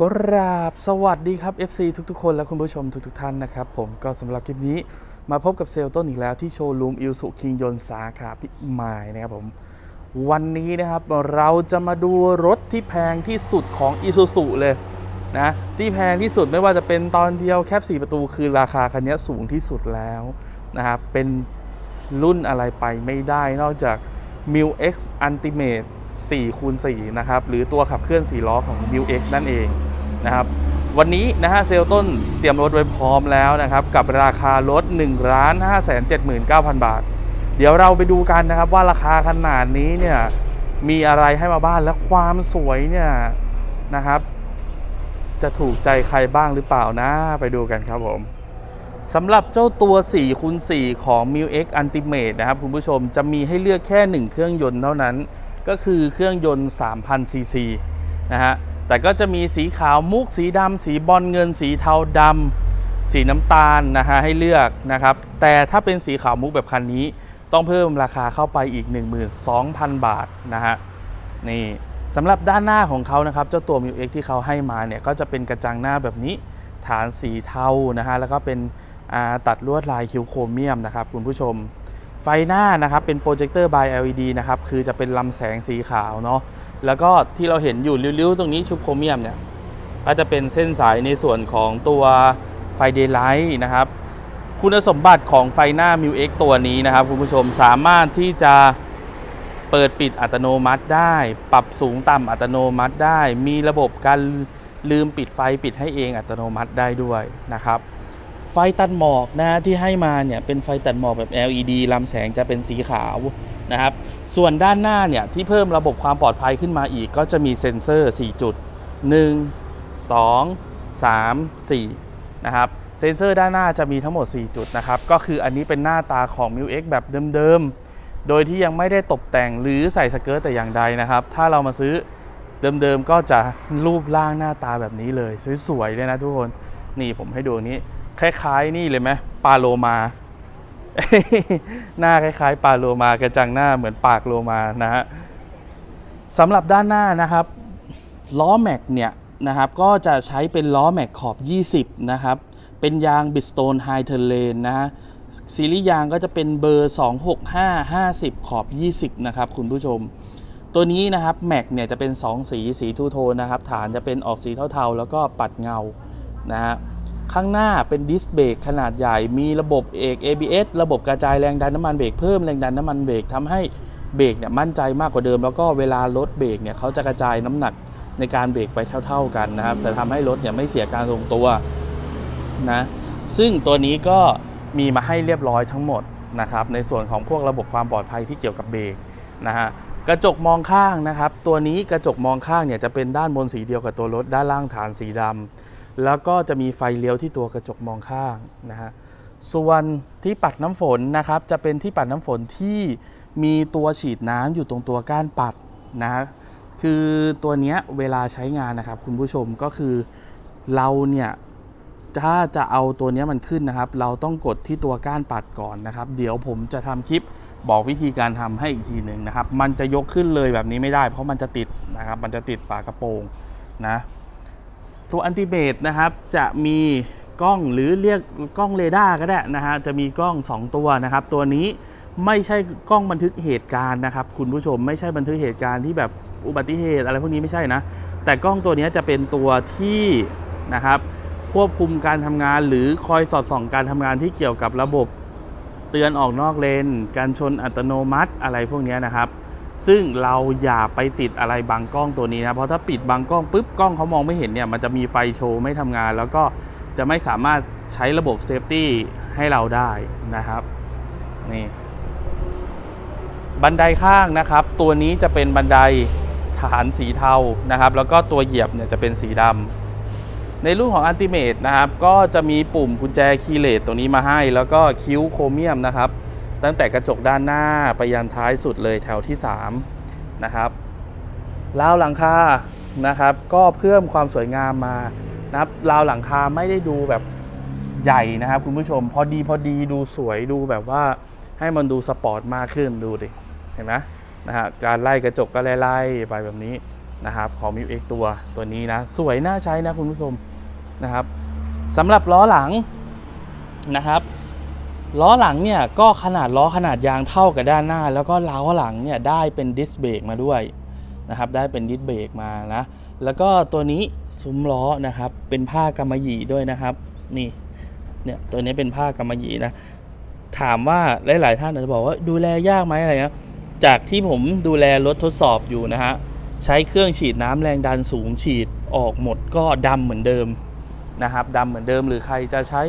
กราบสวัสดีครับ FC ทุกๆ คนและคุณผู้ชมทุกๆ ท่านนะครับ ผมก็สำหรับคลิปนี้มาพบกับเซลล์ต้นอีกแล้วที่โชว์รูมอิลสุคิงยนสาขาพิมายนะครับผม วันนี้นะครับเราจะมาดูรถที่แพงที่สุดของ i s u z u เลยนะที่แพงที่สุดไม่ว่าจะเป็นตอนเดียวแคป4ประตูคือราคาคันนี้สูงที่สุดแล้วนะครับเป็นรุ่นอะไรไปไม่ได้นอกจาก m i l X Ultimate 4คูณ4นะครับ หรือตัวขับเคลื่อน 4 ล้อของ m i l X นั่นเองนะครับ วันนี้นะฮะเซลต้นเตรียมรถไว้พร้อมแล้วนะครับ กับราคารถ 1 5 7 9 0 0 0 บาท เดี๋ยวเราไปดูกันนะครับว่าราคาขนาดนี้เนี่ย มีอะไรให้มาบ้างและความสวยเนี่ยนะครับ จะถูกใจใครบ้างหรือเปล่านะ ไปดูกันครับผมสำหรับเจ้าตัว4คูณ4ของ m i l X Ultimate นะครับ คุณผู้ชมจะมีให้เลือกแค่ 1 เครื่องยนต์เท่านั้น ก็คือเครื่องยนต์ 3,000 ซีซีนะฮะ แต่ก็จะมีสีขาวมุกสีดำสีบอลเงิน สีเทาดำสีน้ำตาลนะฮะให้เลือกนะครับ แต่ถ้าเป็นสีขาวมุกแบบคันนี้ ต้องเพิ่มราคาเข้าไปอีก 12,000 บาทนะฮะ นี่สำหรับด้านหน้าของเขานะครับ เจ้าตัว m ิ x ที่เขาให้มาเนี่ย ก็จะเป็นกระจังหน้าแบบนี้ฐานสีเทานะฮะ แล้วก็เป็นตัดลวดลายคิวโครเมียมนะครับคุณผู้ชม ไฟหน้านะครับเป็นโปรเจคเตอร์บาย LED นะครับคือจะเป็นลำแสงสีขาวเนาะแล้วก็ที่เราเห็นอยู่ริ้วๆ ตรงนี้ชุบโครเมียมเนี่ยก็จะเป็นเส้นสายในส่วนของตัวไฟเดย์ไลท์นะครับ คุณสมบัติของไฟหน้า m ิ X ตัวนี้นะครับคุณผู้ชมสามารถที่จะเปิดปิดอัตโนมัติได้ ปรับสูงต่ำอัตโนมัติได้ มีระบบการลืมปิดไฟปิดให้เองอัตโนมัติได้ด้วยนะครับ ไฟตัดหมอกนะที่ให้มาเนี่ยเป็นไฟตัดหมอกแบบ LED ลำแสงจะเป็นสีขาวนะครับ ส่วนด้านหน้าเนี่ยที่เพิ่มระบบความปลอดภัยขึ้นมาอีก ก็จะมีเซ็นเซอร์ 4 จุด 1 2 3 4 นะครับ เซ็นเซอร์ด้านหน้าจะมีทั้งหมด 4 จุดนะครับ ก็คืออันนี้เป็นหน้าตาของ m ิ X แบบเดิมๆ โดยที่ยังไม่ได้ตกแต่งหรือใส่สเกิร์ตแต่อย่างใดนะครับ ถ้าเรามาซื้อเดิมๆ ก็จะรูปร่างหน้าตาแบบนี้เลย สวยๆเลยนะทุกคน นี่ผมให้ดูอันนี้ คล้ายๆนี่เลยไหมปลาโลมา หน้าคล้ายๆปลาโลมากระจังหน้าเหมือนปากโลมานะฮะสำหรับด้านหน้านะครับล้อแม็กเนี่ยนะครับก็จะใช้เป็นล้อแม็กขอบ 20 นะครับ เป็นยางบิสโตนไฮเทอร์เลนนะฮะซีรีส์ยางก็จะเป็นเบอร์ 265 50 ขอบ 20 นะครับคุณผู้ชม ตัวนี้นะครับแม็กเนี่ยจะเป็น 2 สีสีทูโทนนะครับ ฐานจะเป็นออกสีเทาๆ แล้วก็ปัดเงานะฮะ ข้างหน้าเป็นดิสเบรกขนาดใหญ่ มีระบบเอก ABS ระบบกระจายแรงดันน้ำมันเบรกเพิ่มแรงดันน้ำมันเบรกทำให้เบรกเนี่ยมั่นใจมากกว่าเดิม แล้วก็เวลารถเบรกเนี่ยเขาจะกระจายน้ำหนักในการเบรกไปเท่า ๆกันนะครับจะทำให้รถเนี่ยไม่เสียการทรงตัวนะซึ่งตัวนี้ก็มีมาให้เรียบร้อยทั้งหมดนะครับในส่วนของพวกระบบความปลอดภัยที่เกี่ยวกับเบรกนะฮะกระจกมองข้างนะครับ ตัวนี้กระจกมองข้างเนี่ยจะเป็นด้านบนสีเดียวกับตัวรถด้านล่างฐานสีดำ แล้วก็จะมีไฟเลี้ยวที่ตัวกระจกมองข้างนะฮะส่วนที่ปัดน้ำฝนนะครับ จะเป็นที่ปัดน้ำฝนที่มีตัวฉีดน้ำอยู่ตรงตัวก้านปัดนะฮะคือตัวเนี้ยเวลาใช้งานนะครับ คุณผู้ชมก็คือเราเนี่ยถ้าจะเอาตัวเนี้ยมันขึ้นนะครับ เราต้องกดที่ตัวก้านปัดก่อนนะครับ เดี๋ยวผมจะทำคลิปบอกวิธีการทำให้อีกทีหนึ่งนะครับ มันจะยกขึ้นเลยแบบนี้ไม่ได้ เพราะมันจะติดนะครับ มันจะติดฝากระโปรงนะ ตัวอันติเบตนะครับจะมีกล้องหรือเรียกกล้องเรดาร์ก็ได้นะฮะจะมีกล้อง 2 ตัวนะครับ ตัวนี้ไม่ใช่กล้องบันทึกเหตุการณ์นะครับ คุณผู้ชมไม่ใช่บันทึกเหตุการณ์ที่แบบอุบัติเหตุอะไรพวกนี้ไม่ใช่นะ แต่กล้องตัวนี้จะเป็นตัวที่นะครับควบคุมการทำงาน หรือคอยสอดส่องการทำงานที่เกี่ยวกับระบบเตือนออกนอกเลน การชนอัตโนมัติอะไรพวกนี้นะครับ ซึ่งเราอย่าไปติดอะไรบังกล้องตัวนี้นะเพราะถ้าปิดบังกล้องปุ๊บกล้องเขามองไม่เห็นเนี่ยมันจะมีไฟโชว์ไม่ทำงาน แล้วก็จะไม่สามารถใช้ระบบเซฟตี้ให้เราได้นะครับนี่บันไดข้างนะครับ ตัวนี้จะเป็นบันไดฐานสีเทานะครับ แล้วก็ตัวเหยียบเนี่ยจะเป็นสีดำในรุ่นของ Ultimate นะครับ ก็จะมีปุ่มกุญแจคีย์เลสตรงนี้มาให้ แล้วก็คิ้วโครเมียมนะครับ ตั้งแต่กระจกด้านหน้าไปยันท้ายสุดเลยแถวที่ 3 นะครับราวหลังคานะครับ ก็เพิ่มความสวยงามมานะครับราวหลังคาไม่ได้ดูแบบใหญ่นะครับ คุณผู้ชมพอดีพอดีดูสวยดูแบบว่าให้มันดูสปอร์ตมากขึ้นดูดิเห็นไหมนะฮะการไล่กระจกก็ไล่ๆไปแบบนี้นะครับของ m ิวเอกตัวตัวนี้นะ สวยน่าใช้นะคุณผู้ชมนะครับสำหรับล้อหลังนะครับ ล้อหลังเนี่ยก็ขนาดล้อขนาดยางเท่ากับด้านหน้า แล้วก็ล้อหลังเนี่ยได้เป็นดิสเบรกมาด้วยนะครับได้เป็นดิสเบรกมานะแล้วก็ตัวนี้ซุ้มล้อนะครับเป็นผ้ากำมะหยี่ด้วยนะครับนี่เนี่ยตัวนี้เป็นผ้ากำมะหยี่นะถามว่าหลาย ๆ ท่านอาจจะบอกว่าดูแลยากไหมอะไรเงี้ยจากที่ผมดูแลรถทดสอบอยู่นะฮะใช้เครื่องฉีดน้ำแรงดันสูงฉีดออกหมดก็ดำเหมือนเดิมนะครับดำเหมือนเดิมหรือใครจะใช้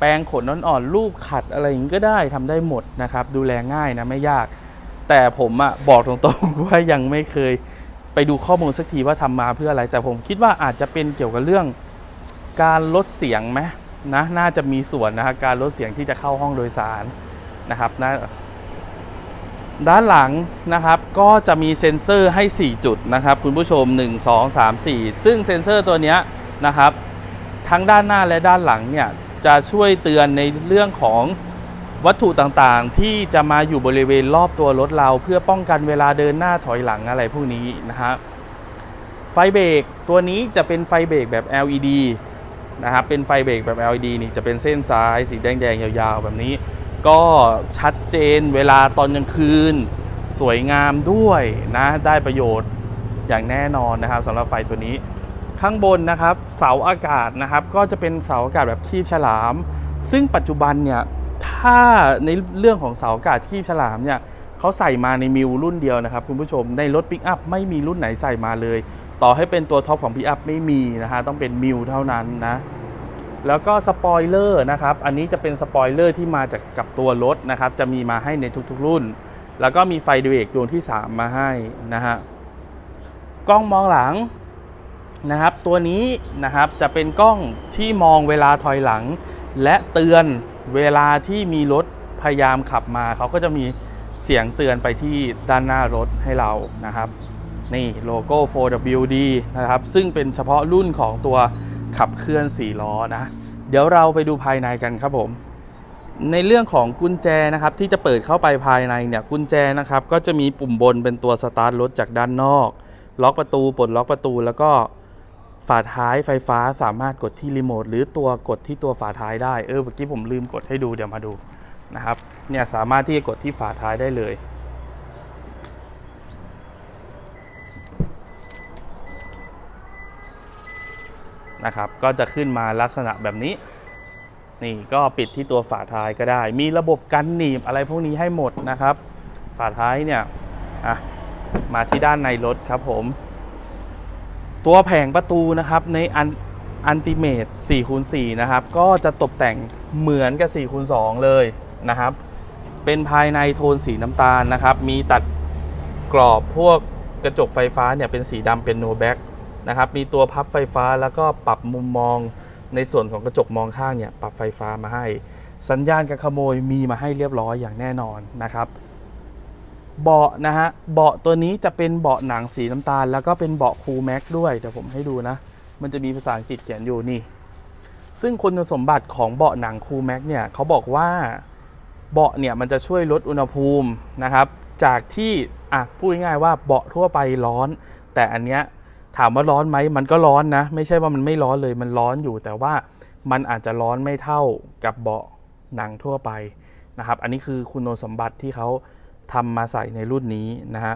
แปรงขนอ่อนๆลูบขัดอะไรอย่างนี้ก็ได้ทำได้หมดนะครับ ดูแลง่ายนะไม่ยาก แต่ผมอะบอกตรงๆว่ายังไม่เคยไปดูข้อมูลสักทีว่าทำมาเพื่ออะไร แต่ผมคิดว่าอาจจะเป็นเกี่ยวกับเรื่องการลดเสียงไหมนะน่าจะมีส่วนนะฮะการลดเสียงที่จะเข้าห้องโดยสารนะครับนะด้านหลังนะครับก็จะมีเซ็นเซอร์ให้ 4 จุดนะครับ คุณผู้ชม 1 2 3 4 ซึ่งเซ็นเซอร์ตัวนี้นะครับ ทั้งด้านหน้าและด้านหลังเนี่ย จะช่วยเตือนในเรื่องของวัตถุต่างๆ ที่จะมาอยู่บริเวณรอบตัวรถเรา เพื่อป้องกันเวลาเดินหน้าถอยหลังอะไรพวกนี้นะฮะไฟเบรกตัวนี้จะเป็นไฟเบรกแบบ LED นะครับเป็นไฟเบรกแบบ LED นี่จะเป็นเส้นสายสีแดงๆยาวๆ แบบนี้ ก็ชัดเจนเวลาตอนกลางคืน สวยงามด้วยนะได้ประโยชน์อย่างแน่นอนนะครับสำหรับไฟตัวนี้ ข้างบนนะครับเสาอากาศนะครับ ก็จะเป็นเสาอากาศแบบคีบฉลาม ซึ่งปัจจุบันเนี่ยถ้าในเรื่องของเสาอากาศคีบฉลามเนี่ยเขาใส่มาในมิวรุ่นเดียวนะครับคุณผู้ชมในรถปิกอัพไม่มีรุ่นไหนใส่มาเลย ต่อให้เป็นตัวท็อปของปิกอัพไม่มีนะฮะต้องเป็นมิวเท่านั้นนะแล้วก็สปอยเลอร์นะครับ อันนี้จะเป็นสปอยเลอร์ที่มาจากกับตัวรถนะครับ จะมีมาให้ในทุกๆรุ่น แล้วก็มีไฟเบรกดวงที่ 3 มาให้นะฮะ กล้องมองหลัง นะครับ ตัวนี้นะครับจะเป็นกล้องที่มองเวลาถอยหลัง และเตือนเวลาที่มีรถพยายามขับมา เขาก็จะมีเสียงเตือนไปที่ด้านหน้ารถให้เรานะครับ นี่โลโก้ 4WD นะครับ ซึ่งเป็นเฉพาะรุ่นของตัวขับเคลื่อน4ล้อนะ เดี๋ยวเราไปดูภายในกันครับผม ในเรื่องของกุญแจนะครับ ที่จะเปิดเข้าไปภายในเนี่ยกุญแจนะครับ ก็จะมีปุ่มบนเป็นตัวสตาร์ทรถจากด้านนอก ล็อกประตูปลดล็อกประตูแล้วก็ ฝาท้ายไฟฟ้าสามารถกดที่รีโมทหรือตัวกดที่ตัวฝาท้ายได้เออเมื่อกี้ผมลืมกดให้ดูเดี๋ยวมาดูนะครับเนี่ยสามารถที่จะกดที่ฝาท้ายได้เลยนะครับก็จะขึ้นมาลักษณะแบบนี้ นี่ก็ปิดที่ตัวฝาท้ายก็ได้ มีระบบกันหนีบอะไรพวกนี้ให้หมดนะครับ ฝาท้ายเนี่ยอะมาที่ด้านในรถครับผม ตัวแผงประตูนะครับในอันอันติเมต4คูณ4นะครับ ก็จะตกแต่งเหมือนกับ4คูณ2เลยนะครับ เป็นภายในโทนสีน้ำตาลนะครับ มีตัดกรอบพวกกระจกไฟฟ้าเนี่ยเป็นสีดำเป็นโนแบ็กนะครับ มีตัวพับไฟฟ้าแล้วก็ปรับมุมมองในส่วนของกระจกมองข้างเนี่ยปรับไฟฟ้ามาให้ สัญญาณการขโมยมีมาให้เรียบร้อยอย่างแน่นอนนะครับ เบาะนะฮะเบาะตัวนี้จะเป็นเบาะหนังสีน้ำตาล แล้วก็เป็นเบาะคูลแม็กด้วยเดี๋ยวผมให้ดูนะ มันจะมีภาษาอังกฤษเขียนอยู่นี่ ซึ่งคุณสมบัติของเบาะหนังคูลแม็กเนี่ยเขาบอกว่าเบาะเนี่ยมันจะช่วยลดอุณหภูมินะครับ จากที่อะพูดง่ายๆว่าเบาะทั่วไปร้อน แต่อันเนี้ยถามว่าร้อนไหมมันก็ร้อนนะ ไม่ใช่ว่ามันไม่ร้อนเลยมันร้อนอยู่ แต่ว่ามันอาจจะร้อนไม่เท่ากับเบาะหนังทั่วไปนะครับ อันนี้คือคุณสมบัติที่เขา ทำมาใส่ในรุ่นนี้นะฮะ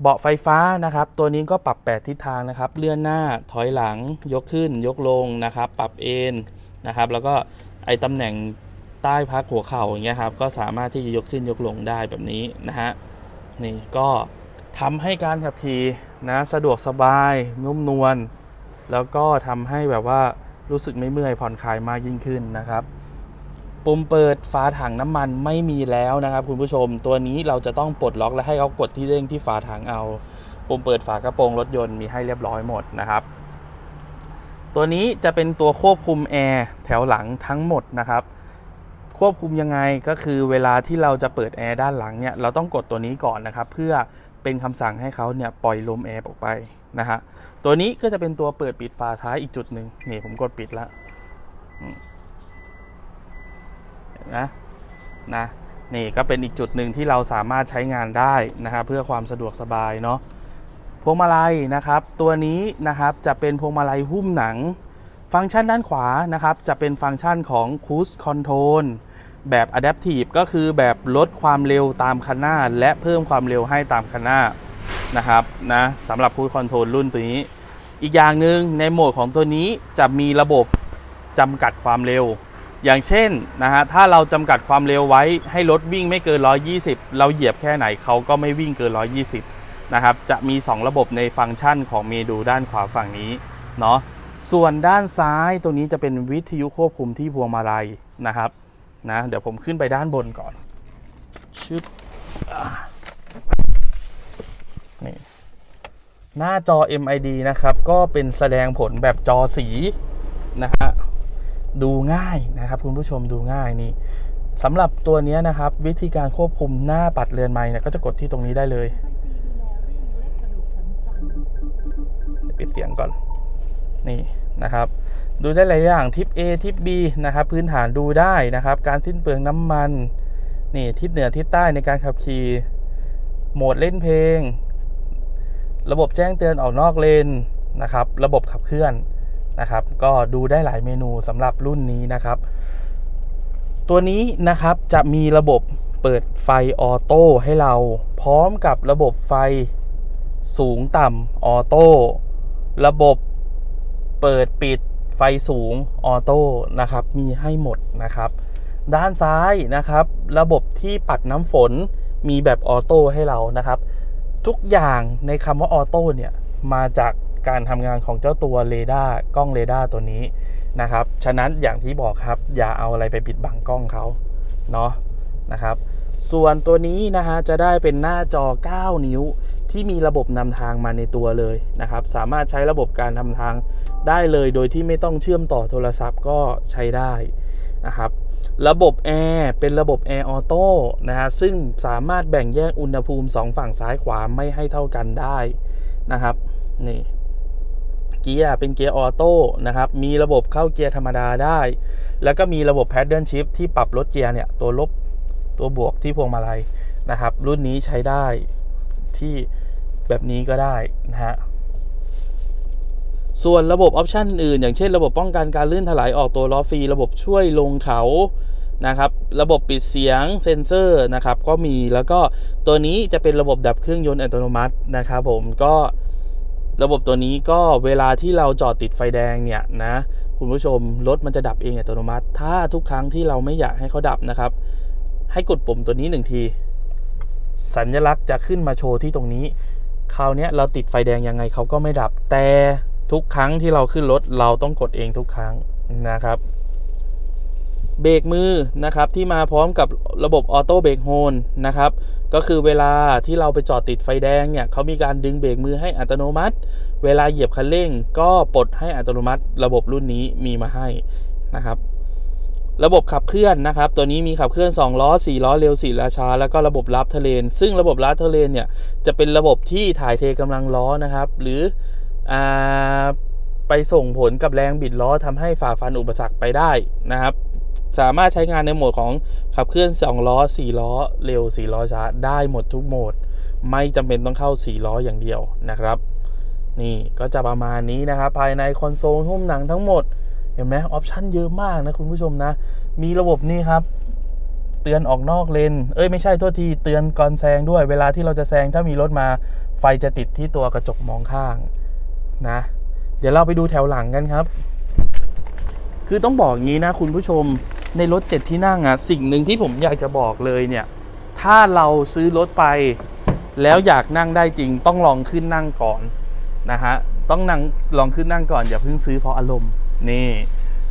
เบาะไฟฟ้านะครับ ตัวนี้ก็ปรับ 8 ทิศทางนะครับ เลื่อนหน้าถอยหลังยกขึ้น ยกลงนะครับ ปรับเอนนะครับ แล้วก็ไอตำแหน่งใต้พักหัวเข่าอย่างเงี้ยครับ ก็สามารถที่จะยกขึ้นยกลงได้แบบนี้นะฮะนี่ก็ทำให้การขับขี่นะสะดวกสบายนุ่มนวลแล้วก็ทำให้แบบว่ารู้สึกไม่เมื่อยผ่อนคลายมากยิ่งขึ้นนะครับ ปุ่มเปิดฝาถังน้ำมันไม่มีแล้วนะครับ คุณผู้ชมตัวนี้เราจะต้องปลดล็อกและให้เขากดที่เร่งที่ฝาถังเอาปุ่มเปิดฝากระโปรงรถยนต์มีให้เรียบร้อยหมดนะครับ ตัวนี้จะเป็นตัวควบคุมแอร์แถวหลังทั้งหมดนะครับ ควบคุมยังไงก็คือเวลาที่เราจะเปิดแอร์ด้านหลังเนี่ยเราต้องกดตัวนี้ก่อนนะครับ เพื่อเป็นคำสั่งให้เขาเนี่ยปล่อยลมแอร์ออกไปนะฮะตัวนี้ก็จะเป็นตัวเปิดปิดฝาท้ายอีกจุดหนึ่งนี่ผมกดปิดแล้ว นะนะนี่ก็เป็นอีกจุดหนึ่งที่เราสามารถใช้งานได้นะครับเพื่อความสะดวกสบายเนาะพวงมาลัยนะครับ ตัวนี้นะครับจะเป็นพวงมาลัยหุ้มหนัง ฟังก์ชันด้านขวานะครับ จะเป็นฟังก์ชันของ Cruise Control แบบ Adaptive ก็คือแบบลดความเร็วตามคันหน้า และเพิ่มความเร็วให้ตามคันหน้านะครับนะสำหรับ Cruise Control รุ่นตัวนี้ อีกอย่างหนึ่งในโหมดของตัวนี้จะมีระบบจำกัดความเร็ว อย่างเช่นนะฮะถ้าเราจำกัดความเร็วไว้ให้รถวิ่งไม่เกิน 120 เราเหยียบแค่ไหนเขาก็ไม่วิ่งเกิน 120 นะครับ จะมี 2 ระบบในฟังก์ชันของเมนูด้านขวาฝั่งนี้เนาะส่วนด้านซ้ายตัวนี้จะเป็นวิทยุควบคุมที่พวงมาลัยนะครับนะเดี๋ยวผมขึ้นไปด้านบนก่อนชึบนี่หน้าจอ MID นะครับ ก็เป็นแสดงผลแบบจอสีนะฮะ ดูง่ายนะครับคุณผู้ชมดูง่ายนี่สำหรับตัวนี้นะครับ วิธีการควบคุมหน้าปัดเรือนไม้เนี่ยก็จะกดที่ตรงนี้ได้เลยปิดเสียงก่อนนี่นะครับ ดูได้หลายอย่างทิป A ทิป B นะครับ พื้นฐานดูได้นะครับ การสิ้นเปลืองน้ำมันนี่ทิศเหนือทิศใต้ในการขับขี่โหมดเล่นเพลง ระบบแจ้งเตือนออกนอกเลนนะครับ ระบบขับเคลื่อน นะครับ ก็ดูได้หลายเมนูสำหรับรุ่นนี้นะครับ ตัวนี้นะครับจะมีระบบเปิดไฟออโต้ให้เรา พร้อมกับระบบไฟสูงต่ำออโต้ระบบเปิดปิดไฟสูงออโต้นะครับ มีให้หมดนะครับ ด้านซ้ายนะครับ ระบบที่ปัดน้ำฝนมีแบบออโต้ให้เรานะครับ ทุกอย่างในคำว่าออโต้เนี่ย มาจาก การทำงานของเจ้าตัวเรดาร์กล้องเรดาร์ตัวนี้นะครับ ฉะนั้นอย่างที่บอกครับ อย่าเอาอะไรไปปิดบังกล้องเขาเนาะนะครับ ส่วนตัวนี้นะฮะจะได้เป็นหน้าจอ 9 นิ้วที่มีระบบนำทางมาในตัวเลยนะครับ สามารถใช้ระบบการนำทางได้เลยโดยที่ไม่ต้องเชื่อมต่อโทรศัพท์ก็ใช้ได้นะครับระบบแอร์เป็นระบบแอร์ออโต้นะฮะซึ่งสามารถแบ่งแยกอุณหภูมิ 2 ฝั่งซ้ายขวาไม่ให้เท่ากันได้นะครับนี่ เกียร์เป็นเกียร์ออโต้นะครับมีระบบเข้าเกียร์ธรรมดาได้ แล้วก็มีระบบ Paddle Shift ที่ปรับลดเกียร์เนี่ยตัวลบตัวบวกที่พวงมาลัยนะครับ รุ่นนี้ใช้ได้ที่แบบนี้ก็ได้นะฮะส่วนระบบออปชันอื่น อย่างเช่นระบบป้องกันการลื่นถลายออกตัวล้อฟรี ระบบช่วยลงเขานะครับระบบปิดเสียงเซ็นเซอร์นะครับก็มีแล้วก็ตัวนี้จะเป็นระบบดับเครื่องยนต์อัตโนมัตินะครับผมก็ ระบบตัวนี้ก็เวลาที่เราจอดติดไฟแดงเนี่ยนะคุณผู้ชมรถมันจะดับเองอัตโนมัติ ถ้าทุกครั้งที่เราไม่อยากให้เขาดับนะครับ ให้กดปุ่มตัวนี้หนึ่งที สัญลักษณ์จะขึ้นมาโชว์ที่ตรงนี้ คราวนี้เราติดไฟแดงยังไงเขาก็ไม่ดับ แต่ทุกครั้งที่เราขึ้นรถเราต้องกดเองทุกครั้งนะครับ เบรกมือนะครับที่มาพร้อมกับระบบออโต้เบรกโฮนนะครับก็คือเวลาที่เราไปจอดติดไฟแดงเนี่ยเขามีการดึงเบรกมือให้อัตโนมัติ เวลาเหยียบคันเร่ง ก็ปลดให้อัตโนมัติ ระบบรุ่นนี้มีมาให้นะครับระบบขับเคลื่อนนะครับ ตัวนี้มีขับเคลื่อน 2 ล้อ 4 ล้อเร็ว4ล้อช้า แล้วก็ระบบลับเทเลน ซึ่งระบบลับเทเลนเนี่ยจะเป็นระบบที่ถ่ายเทกำลังล้อนะครับ หรืออไปส่งผลกับแรงบิดล้อทำให้ฝ่าฟันอุปสรรคไปได้นะครับ สามารถใช้งานในโหมดของขับเคลื่อน 2 ล้อ 4 ล้อ เร็ว 4 ล้อช้า ได้หมดทุกโหมด ไม่จำเป็นต้องเข้า 4 ล้ออย่างเดียวนะครับ นี่ก็จะประมาณนี้นะครับ ภายในคอนโซลหุ้มหนังทั้งหมด เห็นไหมออปชันเยอะมากนะคุณผู้ชมนะ มีระบบนี่ครับ เตือนออกนอกเลน เอ้ยไม่ใช่โทษทีเตือนก่อนแซงด้วย เวลาที่เราจะแซงถ้ามีรถมา ไฟจะติดที่ตัวกระจกมองข้างนะ เดี๋ยวเราไปดูแถวหลังกันครับ คือต้องบอกอย่างนี้นะคุณผู้ชมในรถเจ็ดที่นั่งอะสิ่งหนึ่งที่ผมอยากจะบอกเลยเนี่ย ถ้าเราซื้อรถไป แล้วอยากนั่งได้จริง ต้องลองขึ้นนั่งก่อนนะฮะต้องนั่งลองขึ้นนั่งก่อนอย่าเพิ่งซื้อเพราะอารมณ์นี่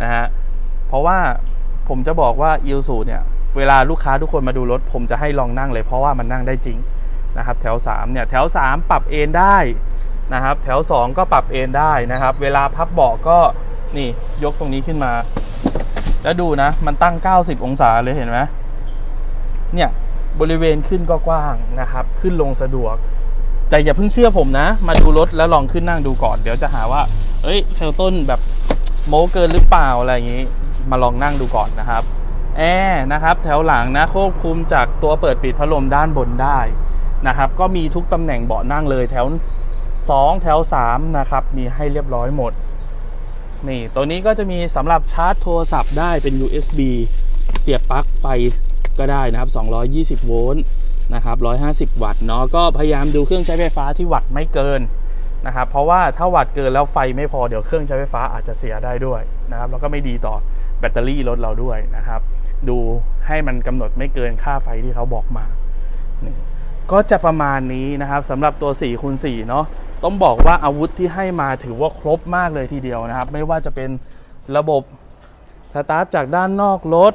นะฮะเพราะว่าผมจะบอกว่าอิลสูเนี่ยเวลาลูกค้าทุกคนมาดูรถ ผมจะให้ลองนั่งเลยเพราะว่ามันนั่งได้จริงนะครับแถว3เนี่ยแถว 3 ปรับเอนได้นะครับแถว 2 ก็ปรับเอนได้นะครับ เวลาพับเบาะก็ นี่ยกตรงนี้ขึ้นมา แล้วดูนะ มันตั้ง 90 องศาเลยเห็นไหมเนี่ยบริเวณขึ้นก็กว้างนะครับ ขึ้นลงสะดวก แต่อย่าเพิ่งเชื่อผมนะ มาดูรถแล้วลองขึ้นนั่งดูก่อน เดี๋ยวจะหาว่า เอ้ยเทลต้นแบบโม้เกินหรือเปล่าอะไรอย่างนี้ มาลองนั่งดูก่อนนะครับแอร์นะครับ แถวหลังนะควบคุมจากตัวเปิดปิดพัดลมด้านบนได้นะครับ ก็มีทุกตำแหน่งเบาะนั่งเลยแถว 2 แถว 3 นะครับ มีให้เรียบร้อยหมด นี่ตัวนี้ก็จะมีสำหรับชาร์จโทรศัพท์ได้เป็น USB เสียบปลั๊กไฟก็ได้นะครับ 220 โวลต์นะครับ 150 วัตต์เนาะก็พยายามดูเครื่องใช้ไฟฟ้าที่วัตต์ไม่เกินนะครับเพราะว่าถ้าวัตต์เกินแล้วไฟไม่พอเดี๋ยวเครื่องใช้ไฟฟ้าอาจจะเสียได้ด้วยนะครับแล้วก็ไม่ดีต่อแบตเตอรี่รถเราด้วยนะครับ ดูให้มันกำหนดไม่เกินค่าไฟที่เขาบอกมา ก็จะประมาณนี้นะครับสำหรับตัว4คูณ4เนาะ ต้องบอกว่าอาวุธที่ให้มาถือว่าครบมากเลยทีเดียวนะครับ ไม่ว่าจะเป็นระบบสตาร์ทจากด้านนอกรถ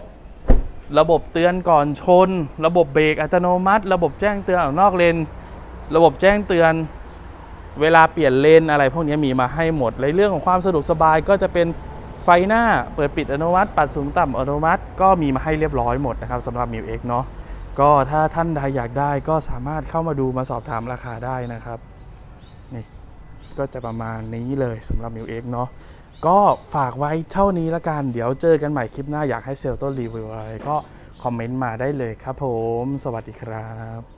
ระบบเตือนก่อนชน ระบบเบรกอัตโนมัติ ระบบแจ้งเตือนออกนอกเลน ระบบแจ้งเตือน เวลาเปลี่ยนเลนอะไร พวกนี้มีมาให้หมดในเรื่องของความสะดวกสบายก็จะเป็นไฟหน้าเปิดปิดอัตโนมัติ ปัดสูงต่ำอัตโนมัติ ก็มีมาให้เรียบร้อยหมดนะครับสำหรับ m ิวเเนาะก็ถ้าท่านใดอยากได้ก็สามารถเข้ามาดูมาสอบถามราคาได้นะครับ ก็จะประมาณนี้เลยสำหรับ m ิวเเนาะก็ฝากไว้เท่านี้ละกัน เดี๋ยวเจอกันใหม่คลิปหน้าอยากให้เซลล์ต้นรีวิวอะไรก็คอมเมนต์มาได้เลยครับผม สวัสดีครับ